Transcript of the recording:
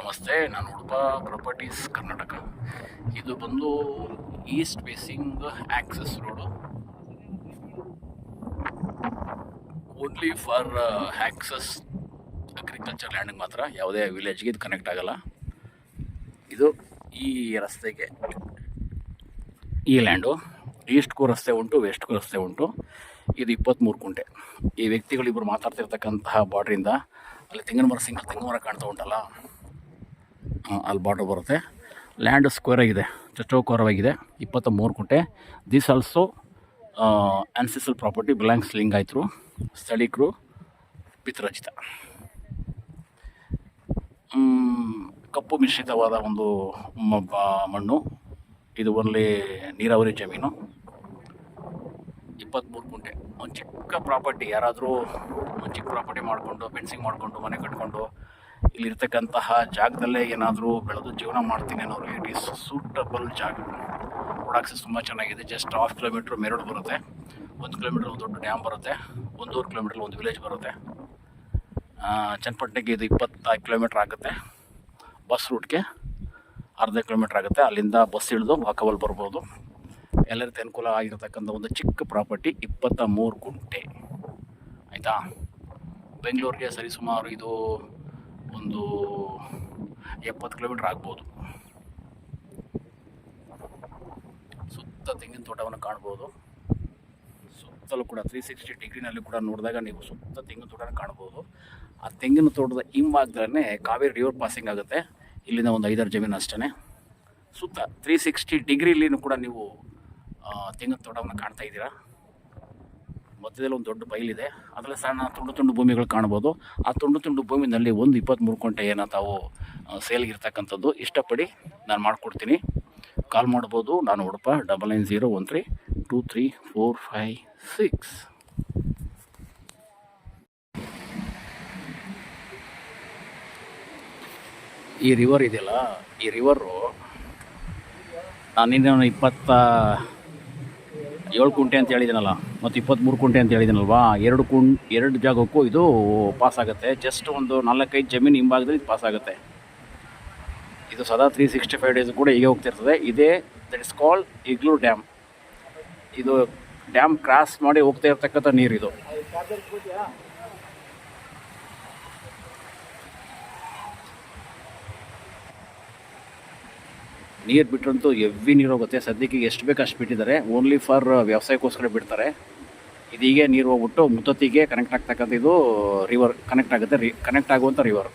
ನಮಸ್ತೆ, ನಾನು ಉಡುಪ ಪ್ರಾಪರ್ಟೀಸ್ ಕರ್ನಾಟಕ. ಇದು ಬಂದು east facing access road. Only for access agriculture ಲ್ಯಾಂಡಿಗೆ ಮಾತ್ರ, ಯಾವುದೇ ವಿಲೇಜ್ಗೆ ಇದು ಕನೆಕ್ಟ್ ಆಗಲ್ಲ. ಇದು ಈ ರಸ್ತೆಗೆ, ಈ ಲ್ಯಾಂಡು ಈಸ್ಟ್ಗೂ ರಸ್ತೆ ಉಂಟು ವೆಸ್ಟ್ಗೂ ರಸ್ತೆ ಉಂಟು. ಇದು ಇಪ್ಪತ್ತ್ಮೂರು ಕುಂಟೆ. ಈ ವ್ಯಕ್ತಿಗಳಿಬ್ಬರು ಮಾತಾಡ್ತಿರ್ತಕ್ಕಂತಹ ಬಾರ್ಡ್ರಿಂದ ಅಲ್ಲಿ ತೆಂಗಿನ ಮರ ಸಿಂಗಲ್ ತೆಂಗಿನ ಮರ ಕಾಣ್ತಾ ಉಂಟಲ್ಲ. ಅಲ್ಲಿ ಬಾರ್ಡರ್ ಬರುತ್ತೆ. ಲ್ಯಾಂಡ್ ಸ್ಕ್ವೇರ್ ಆಗಿದೆ. ಚಚ್ಚೌಕರವಾಗಿದೆ ಇಪ್ಪತ್ತ ಮೂರು ಕುಂಟೆ this also ancestral property belongs ಲಿಂಗಾಯತರು ಸ್ಥಳೀಕರು ಪಿತೃರಚಿತ. ಕಪ್ಪು ಮಿಶ್ರಿತವಾದ ಒಂದು ಮಣ್ಣು. ಇದು ಒನ್ಲಿ ನೀರಾವರಿ ಜಮೀನು. ಇಪ್ಪತ್ತ್ಮೂರು ಕುಂಟೆ ಒಂದು ಚಿಕ್ಕ ಪ್ರಾಪರ್ಟಿ ಯಾರಾದರೂ ಒಂದು ಚಿಕ್ಕ ಪ್ರಾಪರ್ಟಿ ಮಾಡಿಕೊಂಡು ಫೆನ್ಸಿಂಗ್ ಮಾಡಿಕೊಂಡು, ಮನೆ ಕಟ್ಕೊಂಡು ಇಲ್ಲಿರ್ತಕ್ಕಂತಹ ಜಾಗದಲ್ಲೇ ಏನಾದರೂ ಬೆಳೆದು ಜೀವನ ಮಾಡ್ತೀನಿ ಅನ್ನೋರು ಇಟ್ ಈಸ್ ಸೂಟಬಲ್ ಜಾಗ ಪ್ರೊಡಕ್ಟ್ಸ್ ತುಂಬ ಚೆನ್ನಾಗಿದೆ. ಜಸ್ಟ್ ಹಾಫ್ ಕಿಲೋಮೀಟ್ರ್ ಮೆರಡು ಬರುತ್ತೆ. ಒಂದು ಕಿಲೋಮೀಟ್ರ್ ಒಂದು ದೊಡ್ಡ ಡ್ಯಾಮ್ ಬರುತ್ತೆ. ಒಂದೂವರೆ ಕಿಲೋಮೀಟ್ರ್ ಒಂದು ವಿಲೇಜ್ ಬರುತ್ತೆ. ಚನ್ನಪಟ್ಟಣಕ್ಕೆ ಇದು ಇಪ್ಪತ್ತೈದು ಕಿಲೋಮೀಟ್ರ್ ಆಗುತ್ತೆ. ಬಸ್ ರೂಟ್ಗೆ ಅರ್ಧ ಕಿಲೋಮೀಟ್ರ್ ಆಗುತ್ತೆ. ಅಲ್ಲಿಂದ ಬಸ್ ಇಳಿದು ವಾಕಬಲ್ ಬರ್ಬೋದು. ಎಲ್ಲರಿಗೂ ಅನುಕೂಲ ಆಗಿರತಕ್ಕಂಥ ಒಂದು ಚಿಕ್ಕ ಪ್ರಾಪರ್ಟಿ ಇಪ್ಪತ್ತ ಮೂರು ಗುಂಟೆ. ಆಯಿತಾ? ಬೆಂಗಳೂರಿಗೆ ಸರಿಸುಮಾರು ಇದು ಒಂದು ಎಪ್ಪತ್ತು ಕಿಲೋಮೀಟ್ರ್ ಆಗ್ಬೋದು. ಸುತ್ತ ತೆಂಗಿನ ತೋಟವನ್ನು ಕಾಣ್ಬೋದು. ಸುತ್ತಲೂ ಕೂಡ ತ್ರೀ ಸಿಕ್ಸ್ಟಿ ಡಿಗ್ರಿನಲ್ಲಿ ಕೂಡ ನೋಡಿದಾಗ ನೀವು ಸುತ್ತ ತೆಂಗಿನ ತೋಟನ ಕಾಣ್ಬೋದು. ಆ ತೆಂಗಿನ ತೋಟದ ಹಿಂಭಾಗದಲ್ಲೇ ಕಾವೇರಿ ರಿವರ್ ಪಾಸಿಂಗ್ ಆಗುತ್ತೆ. ಇಲ್ಲಿಂದ ಒಂದು ಐದಾರು ಜಮೀನು ಅಷ್ಟೇ ಸುತ್ತ ತ್ರೀ ಸಿಕ್ಸ್ಟಿ ಡಿಗ್ರಿಲಿನೂ ಕೂಡ ನೀವು ತೆಂಗಿನ ತೋಟವನ್ನು ಕಾಣ್ತಾ ಇದ್ದೀರಾ. ಮಧ್ಯದಲ್ಲಿ ಒಂದು ದೊಡ್ಡ ಬಯಲಿದೆ ಅದರಲ್ಲಿ ಸಣ್ಣ ತುಂಡು ತುಂಡು ಭೂಮಿಗಳು ಕಾಣ್ಬೋದು ಆ ತುಂಡು ತುಂಡು ಭೂಮಿನಲ್ಲಿ ಒಂದು ಇಪ್ಪತ್ತ್ಮೂರು ಕುಂಟೆ ಏನೋ ತಾವು ಸೇಲ್ಗಿರ್ತಕ್ಕಂಥದ್ದು. ಇಷ್ಟಪಡಿ ನಾನು ಮಾಡಿಕೊಡ್ತೀನಿ. ಕಾಲ್ ಮಾಡ್ಬೋದು. ನಾನು Udupa double nine zero one three two three four five six ಈ ರಿವರ್ ಇದೆಯಲ್ಲ, ಈ ರಿವರು ನಾನಿನ್ನ ಇಪ್ಪತ್ತ ಏಳು ಕುಂಟೆ ಅಂತ ಹೇಳಿದ್ದೀನಲ್ಲ ಮತ್ತು ಇಪ್ಪತ್ತ್ಮೂರು ಕುಂಟೆ ಅಂತ ಹೇಳಿದ್ದೀನಲ್ವಾ ಎರಡು ಕುಂ, ಎರಡು ಜಾಗಕ್ಕೂ ಇದು ಪಾಸ್ ಆಗುತ್ತೆ. ಜಸ್ಟ್ ಒಂದು ನಾಲ್ಕೈದು ಜಮೀನು ಹಿಂಭಾಗದಲ್ಲಿ ಪಾಸ್ ಆಗುತ್ತೆ. ಇದು ಸದಾ ತ್ರೀ ಸಿಕ್ಸ್ಟಿ ಫೈವ್ ಡೇಸ್ ಕೂಡ ಹೀಗೆ ಹೋಗ್ತಿರ್ತದೆ ಇದೇ that is called igloo dam ಇದು ಡ್ಯಾಮ್ ಕ್ರಾಸ್ ಮಾಡಿ ಹೋಗ್ತಾ ಇರ್ತಕ್ಕಂಥ ನೀರು ನೀರು ಬಿಟ್ಟರಂತೂ ಎವ್ವಿ ನೀರು ಹೋಗುತ್ತೆ. ಸದ್ಯಕ್ಕೆ ಎಷ್ಟು ಬೇಕು ಅಷ್ಟು ಬಿಟ್ಟಿದ್ದಾರೆ. ಓನ್ಲಿ ಫಾರ್ ವ್ಯವಸಾಯಕ್ಕೋಸ್ಕರ ಬಿಡ್ತಾರೆ. ಇದೀಗೆ ನೀರು ಹೋಗ್ಬಿಟ್ಟು ಮುತ್ತತ್ತಿಗೆ ಕನೆಕ್ಟ್ ಆಗ್ತಕ್ಕಂಥ ಇದು ರಿವರ್ ಕನೆಕ್ಟ್ ಆಗುತ್ತೆ. ರಿ ಕನೆಕ್ಟ್ ಆಗುವಂಥ ರಿವರ್